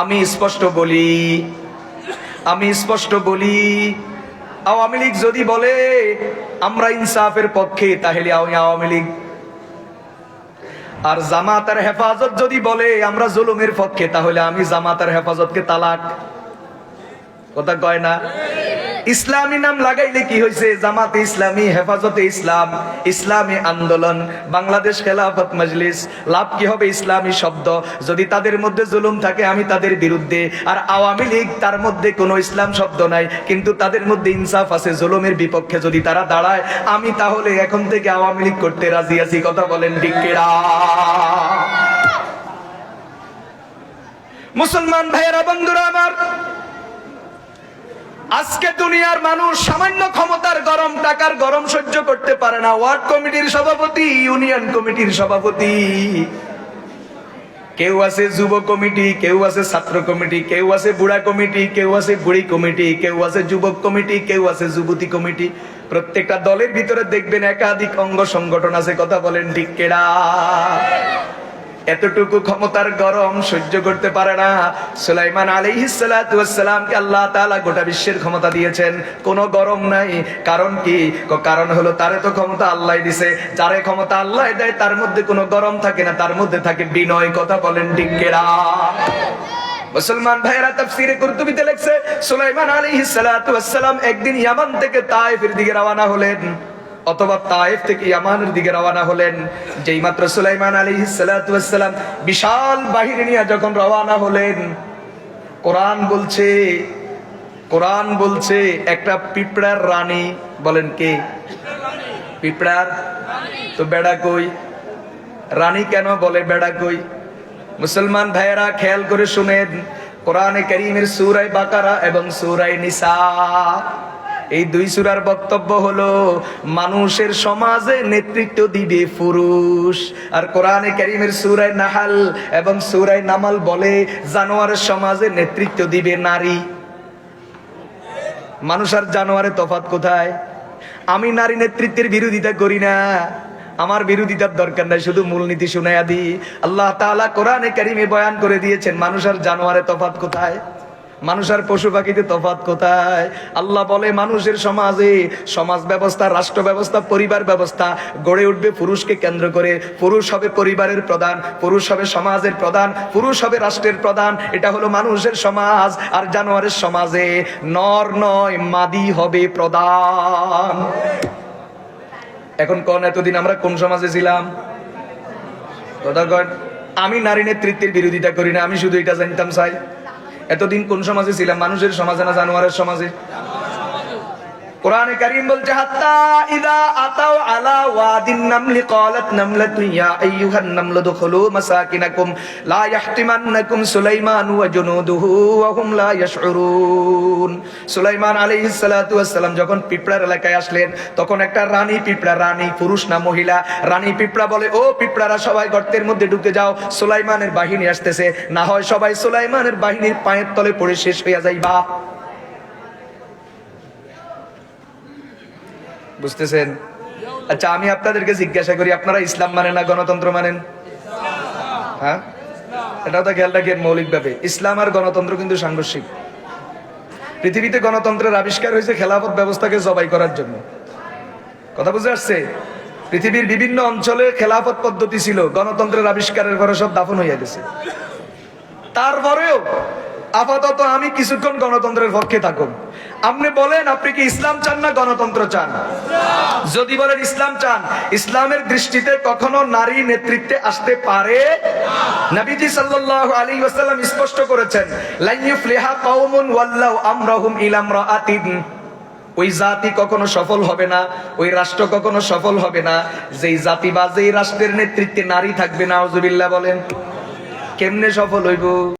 আমি স্পষ্ট বলি, আমি স্পষ্ট বলি, আওয়ামী লীগ যদি বলে, আমরা ইনসাফের পক্ষে, তাহলে আওয়ামী লীগ। আর জামাতার হেফাজত যদি বলে, আমরা জুলুমের পক্ষে, তাহলে আমি জামাতার হেফাজতকে তালাক। কথা কয় না? ইসলামী নাম লাগাইলে কি হয়েছে জামাতে ইসলামী, হেফাজতে ইসলাম, ইসলামী আন্দোলন, বাংলাদেশ খেলাফত মজলিস, লাভ কি হবে ইসলামী শব্দ? যদি তাদের মধ্যে জুলুম থাকে, আমি তাদের বিরুদ্ধে। আর আওয়ামী লীগ, তার মধ্যে কোনো ইসলাম শব্দ নাই, কিন্তু তাদের মধ্যে ইনসাফ আছে, জুলুমের বিপক্ষে যদি তারা দাঁড়ায়, আমি তাহলে এখন থেকে আওয়ামী লীগ করতে রাজি আছি। কথা বলেন ডিকেরা মুসলমান ভাইয়েরা, বন্ধুরা আমার আজকে দুনিয়ার মানুষ সামান্য ক্ষমতার গরম টাকার গরম সহ্য করতে পারে না। ওয়ার্ড কমিটির সভাপতি, ইউনিয়ন কমিটির সভাপতি। কেউ আছে যুব কমিটি, কেউ আছে ছাত্র কমিটি, কেউ আছে বুড়া কমিটি, কেউ আছে বুড়ি কমিটি, কেউ আছে যুবক কমিটি, কেউ আছে যুবতী কমিটি। প্রত্যেকটা দলের ভিতরে দেখবেন একাধিক অঙ্গ সংগঠন আছে, কথা বলেন ঠিক কেডা? এতটুকু ক্ষমতার গরম সহ্য করতে পারে না। সুলাইমান আলাইহিসসালামকে আল্লাহ তাআলা গোটা বিশ্বের ক্ষমতা দিয়েছেন। কোনো গরম নাই। কারণ কি? কারণ হলো তারে তো ক্ষমতা আল্লাহ দিছে। যারে ক্ষমতা আল্লাহ দেয়, তার মধ্যে কোনো গরম থাকে না, তার মধ্যে থাকে বিনয়। কথা বলেন ডিঙ্কেরা মুসলমান ভাইয়েরা তাফসীরে কুরতুবিতে লেখছে, সুলাইমান আলাইহিস সালাতু একদিন ইয়ামান থেকে তায়েফের দিকে রওনা হলেন। অথবা তায়েফ থেকে ইয়ামানের দিকে রওনা হলেন, যেই মাত্র সুলাইমান সালাতু ওয়াসসালাম বিশাল বাহিনী নিয়ে যখন রওনা হলেন, কোরআন বলছে কোরআন বলছে, একটা পিঁপড়ার রানী বলেন কে? পিঁপড়ার? তো বেড়া কই? রানী কেন বলে বেড়া কই? মুসলমান ভাইয়েরা খেয়াল করে শুনেন, কোরআনে করিমের সুরাই বাকারা এবং সুরাই নিসা এই দুই সুরার বক্তব্য হলো, মানুষের সমাজে নেতৃত্ব দিবে পুরুষ। আর কোরআনে করিমের সুরাই নাহাল এবং সুরাই নামাল বলে জানোয়ারের সমাজে নেতৃত্ব দিবে নারী। মানুষ আর জানোয়ারের তফাত কোথায়? আমি নারী নেতৃত্বের বিরোধিতা করি না। আমার বিরোধিতার দরকার নাই, শুধু মূলনীতি শুনাইয়া দি আল্লাহ তাআলা কোরআনে কারিমে বয়ান করে দিয়েছেন, মানুষ আর জানোয়ারের তফাত কোথায়? মানুষ আর পশু পাখিতে তফাত কোথায়? আল্লাহ বলে, মানুষের সমাজে সমাজ ব্যবস্থা, রাষ্ট্র ব্যবস্থা, পরিবার ব্যবস্থা গড়ে উঠবে পুরুষকে কেন্দ্র করে। পুরুষ হবে পরিবারের প্রধান, পুরুষ হবে সমাজের প্রধান, পুরুষ হবে রাষ্ট্রের প্রধান। এটা হলো মানুষের সমাজ আর জানোয়ারের সমাজে। নর নয়, মাদি হবে প্রধান। এখন কোন এতদিন আমরা কোন সমাজে ছিলাম? আমি নারী নেতৃত্বের বিরোধিতা করি না, আমি শুধু এটা জানতাম চাই এতদিন কোন সমাজে ছিলাম? মানুষের সমাজে না জানোয়ারের সমাজে? কোরআনে কারীম বলছে, হাত্তা ইদা আতাও আলা ওয়াদিন নামলি ক্বালাত নামলাতু ইয়া আইয়ুহান নামলু দুখুলু মাসাকিনাকুম, লা ইয়াহতিমান্নাকুম সুলাইমান ওয়া জুনুদুহু ওয়া হুম লা ইয়াশউরুন। সুলাইমান আলাইহিস সালাতু ওয়াস সালাম যখন পিঁপড়ার এলাকায় আসলেন, তখন একটা রানী পিঁপড়া, রানী পুরুষ না মহিলা, রানী পিঁপড়া বলে, ও পিঁপড়ারা, সবাই গর্তের মধ্যে ঢুকে যাও, সুলাইমানের বাহিনী আসতেছে, না হয় সবাই সুলাইমানের বাহিনীর পায়ের তলে পড়ে শেষ হইয়া যাইবা। বুঝতেছেন? আচ্ছা আমি আপনাদেরকে জিজ্ঞাসা করি, আপনারা ইসলাম মানেন না, গণতন্ত্র মানেন? হ্যাঁ? এটাও তো খেয়াল রাখেন মৌলিকভাবে। ইসলাম আর গণতন্ত্র কিন্তু সাংঘর্ষিক। পৃথিবীতে গণতন্ত্রের আবিষ্কার হয়েছে খেলাফত ব্যবস্থাকে জবাই করার জন্য। কথা বুঝে আসছে পৃথিবীর বিভিন্ন অঞ্চলে খেলাফত পদ্ধতি ছিল, গণতন্ত্রের আবিষ্কারের পরে সব দাফন হইয়া গেছে। তারপরেও আপাতত আমি কিছুক্ষণ গণতন্ত্রের পক্ষে থাকুন আপনি বলেন, আপনি কি ইসলাম চান না গণতন্ত্র চান? যদি বলেন ইসলাম চান, ইসলামের দৃষ্টিতে কখনো নারী নেতৃত্বে আসতে পারে? নবীজি সাল্লাল্লাহু আলাইহি ওয়াসাল্লাম স্পষ্ট করেছেন লাই ইউফলিহা কওমুন ওয়াল্লাহু আমরাহুম ইলা ইমরাআতিন ওই জাতি কখনো সফল হবে না, ওই রাষ্ট্র কখনো সফল হবে না। যেই জাতি বা যেই রাষ্ট্রের নেতৃত্বে নারী থাকবে না বলেন, কেমনে সফল হইব?